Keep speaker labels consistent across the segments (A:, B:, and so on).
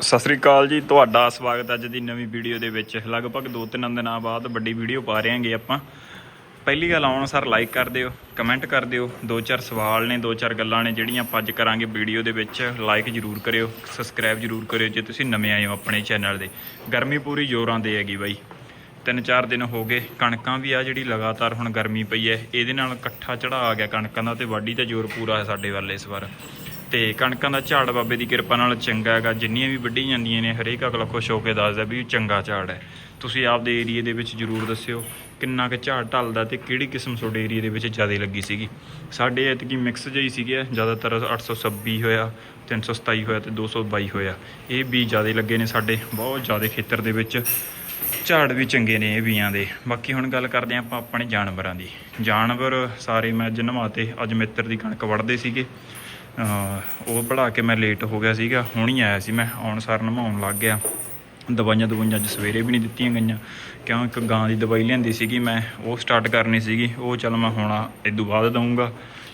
A: ਸਤਿ ਸ੍ਰੀ ਅਕਾਲ ਜੀ, ਤੁਹਾਡਾ ਸਵਾਗਤ ਅੱਜ ਦੀ ਨਵੀਂ ਵੀਡੀਓ ਦੇ ਵਿੱਚ। ਲਗਭਗ 2-3 ਦਿਨਾਂ ਬਾਅਦ ਵੱਡੀ ਵੀਡੀਓ ਪਾ ਰਹੇ ਹਾਂਗੇ ਆਪਾਂ। ਪਹਿਲੀ ਗੱਲ ਆਉਣ ਸਰ ਲਾਈਕ ਕਰ ਦਿਓ ਕਮੈਂਟ ਕਰ ਦਿਓ। ਦੋ ਚਾਰ ਸਵਾਲ ਨੇ, ਦੋ ਚਾਰ ਗੱਲਾਂ ਨੇ ਜਿਹੜੀਆਂ ਆਪਾਂ ਅੱਜ ਕਰਾਂਗੇ ਵੀਡੀਓ ਦੇ ਵਿੱਚ। ਲਾਈਕ ਜਰੂਰ ਕਰਿਓ ਸਬਸਕ੍ਰਾਈਬ ਜਰੂਰ ਕਰਿਓ ਜੇ ਤੁਸੀਂ ਨਵੇਂ ਆਏ ਹੋ ਆਪਣੇ ਚੈਨਲ ਦੇ। ਗਰਮੀ ਪੂਰੀ ਜ਼ੋਰਾਂ ਦੇ ਹੈਗੀ ਬਾਈ। ਤਿੰਨ ਚਾਰ ਦਿਨ ਹੋ ਗਏ, ਕਣਕਾਂ ਵੀ ਆ ਜਿਹੜੀ ਲਗਾਤਾਰ ਹੁਣ ਗਰਮੀ ਪਈ ਹੈ ਇਹਦੇ ਨਾਲ ਇਕੱਠਾ ਚੜਾ ਆ ਗਿਆ ਕਣਕਾਂ ਦਾ ਤੇ ਵਾਢੀ ਦਾ ਜ਼ੋਰ ਪੂਰਾ ਹੈ ਸਾਡੇ ਵੱਲ ਇਸ ਵਾਰ। ਤੇ ਕਣਕਾਂ ਦਾ ਝਾੜ ਬਾਬੇ ਦੀ ਕਿਰਪਾ ਨਾਲ ਚੰਗਾ ਹੈਗਾ। ਜਿੰਨੀਆਂ ਵੀ ਵੱਢੀ ਜਾਂਦੀਆਂ ਨੇ, ਹਰੇਕ ਅਗਲਾ ਖੁਸ਼ ਹੋ ਕੇ ਦੱਸਦਾ ਵੀ ਚੰਗਾ ਝਾੜ ਹੈ। ਤੁਸੀਂ ਆਪਦੇ ਏਰੀਏ ਦੇ ਵਿੱਚ ਜਰੂਰ ਦੱਸਿਓ ਕਿੰਨਾ ਕੁ ਝਾੜ ਢਲਦਾ ਤੇ ਕਿਹੜੀ ਕਿਸਮ ਤੁਹਾਡੇ ਏਰੀਏ ਦੇ ਵਿੱਚ ਜ਼ਿਆਦਾ ਲੱਗੀ ਸੀਗੀ। ਸਾਡੇ ਐਤਕੀ ਮਿਕਸ ਜਿਹੀ ਸੀਗੇ ਜ਼ਿਆਦਾਤਰ 826 ਹੋਇਆ 327 ਹੋਇਆ ਤੇ 222 ਹੋਇਆ। ਇਹ ਵੀ ਜ਼ਿਆਦਾ ਲੱਗੇ ਨੇ ਸਾਡੇ, ਬਹੁਤ ਜ਼ਿਆਦਾ ਖੇਤਰ ਦੇ ਵਿੱਚ। ਝਾੜ ਵੀ ਚੰਗੇ ਨੇ ਇਹ ਬੀਆਂ ਦੇ। ਬਾਕੀ ਹੁਣ ਗੱਲ ਕਰਦੇ ਹਾਂ ਆਪਾਂ ਆਪਣੇ ਜਾਨਵਰਾਂ ਦੀ। ਜਾਨਵਰ ਸਾਰੇ ਮੈਂ ਅੱਜ ਨਵਾਤੇ ਅੱਜ ਮਿੱਤਰ ਦੀ ਕਣਕ ਵੜਦੇ ਸੀਗੇ। ਉਹ ਪੜਾ ਕੇ ਮੈਂ ਲੇਟ ਹੋ ਗਿਆ ਸੀਗਾ, ਹੁਣ ਹੀ ਆਇਆ ਸੀ ਮੈਂ, ਆਉਣ ਸਾਰ ਨਹਾਉਣ ਲੱਗ ਗਿਆ। ਦਵਾਈਆਂ ਦਵਾਈਆਂ ਅੱਜ ਸਵੇਰੇ ਵੀ ਨਹੀਂ ਦਿੱਤੀਆਂ ਗਈਆਂ, ਕਿਉਂ ਇੱਕ ਗਾਂ ਦੀ ਦਵਾਈ ਲਿਆਂਦੀ ਸੀਗੀ ਮੈਂ, ਉਹ ਸਟਾਰਟ ਕਰਨੀ ਸੀਗੀ, ਉਹ ਚੱਲ ਮੈਂ ਹੁਣ ਇਦੋਂ ਬਾਅਦ ਦਊਂਗਾ।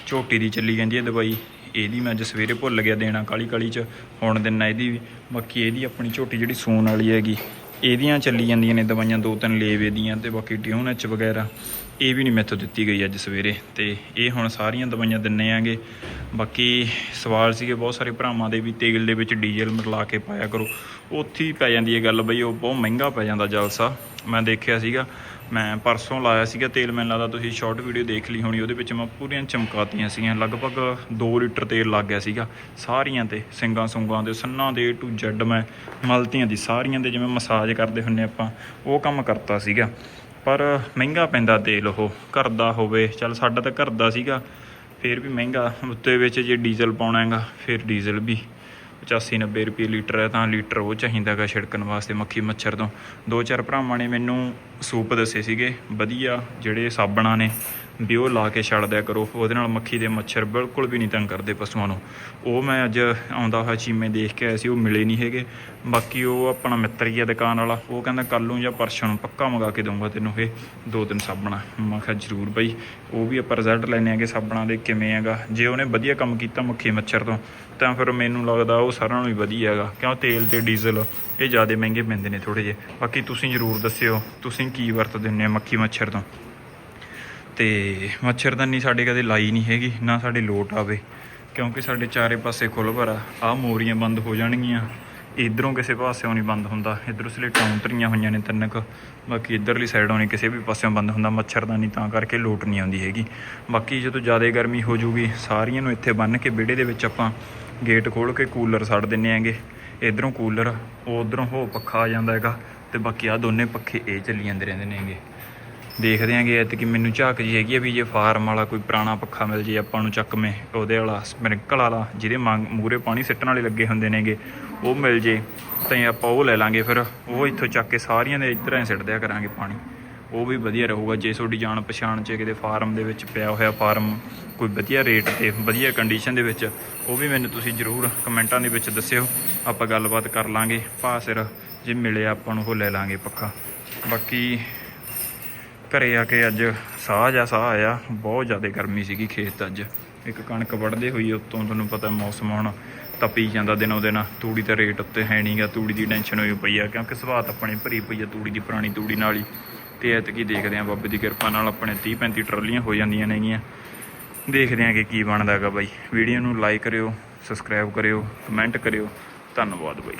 A: ਝੋਟੀ ਦੀ ਚੱਲੀ ਜਾਂਦੀ ਹੈ ਦਵਾਈ, ਇਹਦੀ ਮੈਂ ਅੱਜ ਸਵੇਰੇ ਭੁੱਲ ਗਿਆ ਦੇਣਾ ਕਾਲੀ ਕਾਲੀ ਚ, ਹੁਣ ਦਿਨ ਇਹਦੀ ਵੀ, ਬਾਕੀ ਇਹਦੀ ਆਪਣੀ ਝੋਟੀ ਜਿਹੜੀ ਸੂਣ ਵਾਲੀ ਹੈਗੀ, ਇਹਦੀਆਂ ਚੱਲੀ ਜਾਂਦੀਆਂ ਨੇ ਦਵਾਈਆਂ, ਦੋ ਤਿੰਨ ਲੇਵੇ ਦੀਆਂ ਤੇ ਬਾਕੀ ਟਿਊਨ ਐਚ ਵਗੈਰਾ, ਇਹ ਵੀ ਨਹੀਂ ਮੈਥੋਂ ਦਿੱਤੀ ਗਈ ਅੱਜ ਸਵੇਰੇ, ਤੇ ਇਹ ਹੁਣ ਸਾਰੀਆਂ ਦਵਾਈਆਂ ਦਿੰਨੇ ਆਂਗੇ। ਬਾਕੀ ਸਵਾਲ ਸੀਗੇ ਬਹੁਤ ਸਾਰੇ ਭਰਾਵਾਂ ਦੇ ਵੀ ਤੇਲ ਦੇ ਵਿੱਚ ਡੀਜ਼ਲ ਮਿਲਾ ਕੇ ਪਾਇਆ ਕਰੋ। ਉੱਥੇ ਹੀ ਪੈ ਜਾਂਦੀ ਹੈ ਗੱਲ ਬਈ, ਉਹ ਬਹੁਤ ਮਹਿੰਗਾ ਪੈ ਜਾਂਦਾ ਜਲਸਾ। ਮੈਂ ਦੇਖਿਆ ਸੀਗਾ, ਮੈਂ ਪਰਸੋਂ ਲਾਇਆ ਸੀਗਾ ਤੇਲ, ਮੈਨੂੰ ਲੱਗਦਾ ਤੁਸੀਂ ਸ਼ਾਰਟ ਵੀਡੀਓ ਦੇਖ ਲਈ ਹੋਣੀ, ਉਹਦੇ ਵਿੱਚ ਮੈਂ ਪੂਰੀਆਂ ਚਮਕਾਤੀਆਂ ਸੀਗੀਆਂ। ਲਗਭਗ 2 ਲੀਟਰ ਤੇਲ ਲੱਗ ਗਿਆ ਸੀਗਾ ਸਾਰੀਆਂ ਤੇ, ਸਿੰਗਾਂ ਸੁੰਗਾਂ ਦੇ, ਸੰਨਾਂ ਦੇ ਟੂ ਜੈਡ ਮੈਂ ਮਲਤੀਆਂ ਦੀ, ਸਾਰੀਆਂ ਦੇ ਜਿਵੇਂ ਮਸਾਜ ਕਰਦੇ ਹੁੰਨੇ ਆਪਾਂ, ਉਹ ਕੰਮ ਕਰਤਾ ਸੀਗਾ। ਪਰ ਮਹਿੰਗਾ ਪੈਂਦਾ ਤੇਲ ਉਹ, ਘਰ ਦਾ ਹੋਵੇ, ਚੱਲ ਸਾਡਾ ਤਾਂ ਘਰ ਦਾ ਸੀਗਾ। ਫਿਰ ਵੀ ਮਹਿੰਗਾ, ਉੱਤੇ ਵਿੱਚ ਜੇ ਡੀਜ਼ਲ ਪਾਉਣਾ ਹੈਗਾ ਫਿਰ ਡੀਜ਼ਲ ਵੀ। 85 90 ਰੁਪਏ ਲੀਟਰ ਹੈ ਤਾਂ ਲੀਟਰ ਉਹ ਚਾਹੀਦਾ ਹੈਗਾ ਛਿੜਕਣ ਵਾਸਤੇ ਮੱਖੀ ਮੱਛਰ ਤੋਂ। ਦੋ ਚਾਰ ਭਰਾਵਾਂ ਨੇ ਮੈਨੂੰ ਸੂਪ ਦੱਸੇ ਸੀਗੇ, ਵਧੀਆ ਜਿਹੜੇ ਸਾਬਣਾਂ ਨੇ। ਵੀ ਉਹ ਲਾ ਕੇ ਛੱਡ ਦਿਆ ਕਰੋ। ਉਹਦੇ ਨਾਲ ਮੱਖੀ ਦੇ ਮੱਛਰ ਬਿਲਕੁਲ ਵੀ ਨਹੀਂ ਤੰਗ ਕਰਦੇ ਪਸ਼ੂਆਂ ਨੂੰ। ਉਹ ਮੈਂ ਅੱਜ ਆਉਂਦਾ ਹੋਇਆ ਚੀਮੇ ਦੇਖ ਕੇ ਆਇਆ ਸੀ, ਉਹ ਮਿਲੇ ਨਹੀਂ ਹੈਗੇ। ਬਾਕੀ ਉਹ ਆਪਣਾ ਮਿੱਤਰ ਹੀ ਆ ਦੁਕਾਨ ਵਾਲਾ। ਉਹ ਕਹਿੰਦਾ ਕੱਲ ਨੂੰ ਜਾਂ ਪਰਸੋਂ ਨੂੰ ਪੱਕਾ ਮੰਗਾ ਕੇ ਦਊਂਗਾ ਤੈਨੂੰ ਇਹ ਦੋ ਤਿੰਨ ਸਾਬਣਾ। ਮੈਂ ਕਿਹਾ, ਜ਼ਰੂਰ ਬਈ। ਉਹ ਵੀ ਆਪਾਂ ਰਿਜ਼ਲਟ ਲੈਣੇ ਆਗੇ ਸਾਬਣਾਂ ਦੇ, ਕਿਵੇਂ ਹੈਗਾ? ਜੇ ਉਹਨੇ ਵਧੀਆ ਕੰਮ ਕੀਤਾ ਮੱਖੀ ਮੱਛਰ ਤੋਂ, ਤਾਂ ਫਿਰ ਮੈਨੂੰ ਲੱਗਦਾ ਉਹ ਸਾਰਿਆਂ ਨੂੰ ਹੀ ਵਧੀਆ ਹੈਗਾ। ਕਿਉਂ? ਤੇਲ ਤੇ ਡੀਜ਼ਲ, ਇਹ ਜ਼ਿਆਦਾ ਮਹਿੰਗੇ ਪੈਂਦੇ ਨੇ ਥੋੜੇ ਜਿਹੇ। ਬਾਕੀ ਤੁਸੀਂ ਜ਼ਰੂਰ ਦੱਸਿਓ, ਤੁਸੀਂ ਕੀ ਵਰਤਦੇ ਹੁੰਦੇ ਆ ਮੱਖੀ ਮੱਛਰ ਤੋਂ? ਤੇ ਮੱਛਰਦਾਨੀ ਸਾਡੇ ਕਦੇ ਲਾਈ ਨਹੀਂ ਹੈਗੀ, ਨਾ ਸਾਡੇ ਲੋਟ ਆਵੇ। ਕਿਉਂਕਿ ਸਾਡੇ ਚਾਰੇ ਪਾਸੇ ਖੁੱਲ੍ਹ ਭਰਾ ਆ। ਮੋਰੀਆਂ ਬੰਦ ਹੋ ਜਾਣਗੀਆਂ। ਇਧਰੋਂ ਕਿਸੇ ਪਾਸਿਓਂ ਨਹੀਂ ਬੰਦ ਹੁੰਦਾ। ਇਧਰੋਂ ਸਲੇਟਾਂ ਉਤਰੀਆਂ ਹੋਈਆਂ ਨੇ ਤਿੰਨ ਕੁ। ਬਾਕੀ ਇਧਰਲੀ ਸਾਈਡੋਂ ਨਹੀਂ ਕਿਸੇ ਵੀ ਪਾਸਿਓਂ ਬੰਦ ਹੁੰਦਾ। ਮੱਛਰਦਾਨੀ ਤਾਂ ਕਰਕੇ ਲੋਟ ਨਹੀਂ ਆਉਂਦੀ ਹੈਗੀ। ਬਾਕੀ ਜਦੋਂ ਜ਼ਿਆਦਾ ਗਰਮੀ ਹੋ ਜੂਗੀ, ਸਾਰੀਆਂ ਨੂੰ ਇੱਥੇ ਬੰਨ੍ਹ ਕੇ ਵਿਹੜੇ ਦੇ ਵਿੱਚ ਆਪਾਂ ਗੇਟ ਖੋਲ ਕੇ ਕੂਲਰ ਛੱਡ ਦਿੰਨੇ ਆਂਗੇ ਇਧਰੋਂ ਕੂਲਰ, ਉਧਰੋਂ ਹੋ ਪੱਖਾ ਆ ਜਾਂਦਾ ਹੈਗਾ। ਤੇ ਬਾਕੀ ਆ ਦੋਨੇ ਪੱਖੇ ਇਹ ਚੱਲੀ ਜਾਂਦੇ ਰਹਿੰਦੇ ਨੇਗੇ। ਦੇਖਦੇ ਆਂਗੇ, ਐਤਕੀ ਮੈਨੂੰ ਝਾਕ ਜੀ ਹੈਗੀ ਆ ਵੀ ਜੇ ਫਾਰਮ ਵਾਲਾ ਕੋਈ ਪੁਰਾਣਾ ਪੱਖਾ ਮਿਲ ਜੇ, ਆਪਾਂ ਨੂੰ ਚੱਕਵੇਂ ਉਹਦੇ ਵਾਲਾ, ਸਪ੍ਰਿੰਕਲ ਵਾਲਾ, ਜਿਹਦੇ ਮੂਰੇ ਪਾਣੀ ਸਿੱਟਣ ਵਾਲੇ ਲੱਗੇ ਹੁੰਦੇ ਨੇਗੇ, ਉਹ ਮਿਲ ਜੇ, ਤਾਂ ਆਪਾਂ ਉਹ ਲੈ ਲਾਂਗੇ ਫਿਰ, ਉਹ ਇੱਥੋਂ ਚੱਕ ਕੇ ਸਾਰੀਆਂ ਦੇ ਇੱਧਰ ਐ ਸਿੱਟ ਦਿਆ ਕਰਾਂਗੇ ਪਾਣੀ। ਉਹ ਵੀ ਵਧੀਆ ਰਹੂਗਾ, ਜੇ ਤੁਹਾਡੀ ਜਾਣ ਪਛਾਣ 'ਚ ਕਿਤੇ ਫਾਰਮ ਦੇ ਵਿੱਚ ਪਿਆ ਹੋਇਆ ਫਾਰਮ, ਕੋਈ ਵਧੀਆ ਰੇਟ ਤੇ, ਵਧੀਆ ਕੰਡੀਸ਼ਨ ਦੇ ਵਿੱਚ, ਉਹ ਵੀ ਮੈਨੂੰ ਤੁਸੀਂ ਜ਼ਰੂਰ ਕਮੈਂਟਾਂ ਦੇ ਵਿੱਚ ਦੱਸਿਓ, ਆਪਾਂ ਗੱਲਬਾਤ ਕਰ ਲਾਂਗੇ, ਭਾਅ ਸਿਰ, ਜੇ ਮਿਲੇ ਆਪਾਂ ਨੂੰ ਉਹ ਲੈ ਲਾਂਗੇ ਪੱਖਾ। ਬਾਕੀ ਘਰੇ ਆ ਕੇ ਅੱਜ ਸਾਹ ਜਾਂ ਸਾਹ ਆਇਆ, ਬਹੁਤ ਜ਼ਿਆਦਾ ਗਰਮੀ ਸੀਗੀ ਖੇਤ ਅੱਜ। ਇੱਕ ਕਣਕ ਵੱਢਦੇ ਹੋਈ ਉੱਤੋਂ ਤੁਹਾਨੂੰ ਪਤਾ ਮੌਸਮ ਹੁਣ ਤਪੀ ਜਾਂਦਾ ਦਿਨੋਂ ਦਿਨ। ਤੂੜੀ ਦਾ ਰੇਟ ਉੱਤੇ ਹੈ ਨਹੀਂਗਾ ਤੂੜੀ ਦੀ ਟੈਨਸ਼ਨ ਹੋਈ ਪਈ ਆ, ਕਿਉਂਕਿ ਸਵਾਤ ਆਪਣੇ ਭਰੀ ਪਈ ਆ ਤੂੜੀ ਦੀ, ਪੁਰਾਣੀ ਤੂੜੀ ਨਾਲ ਹੀ। ਤੇ ਐਤਕੀ ਦੇਖਦੇ ਆ ਬਾਬੇ ਦੀ ਕਿਰਪਾ ਨਾਲ ਆਪਣੇ 30 35 ਟਰਾਲੀਆਂ ਹੋ ਜਾਂਦੀਆਂ ਨੇਗੀਆਂ। ਦੇਖਦੇ ਆ ਕਿ ਕੀ ਬਣਦਾ ਹੈਗਾ ਬਾਈ। ਵੀਡੀਓ ਨੂੰ ਲਾਈਕ ਕਰਿਓ ਸਬਸਕ੍ਰਾਈਬ ਕਰਿਓ ਕਮੈਂਟ ਕਰਿਓ। ਧੰਨਵਾਦ ਬਾਈ।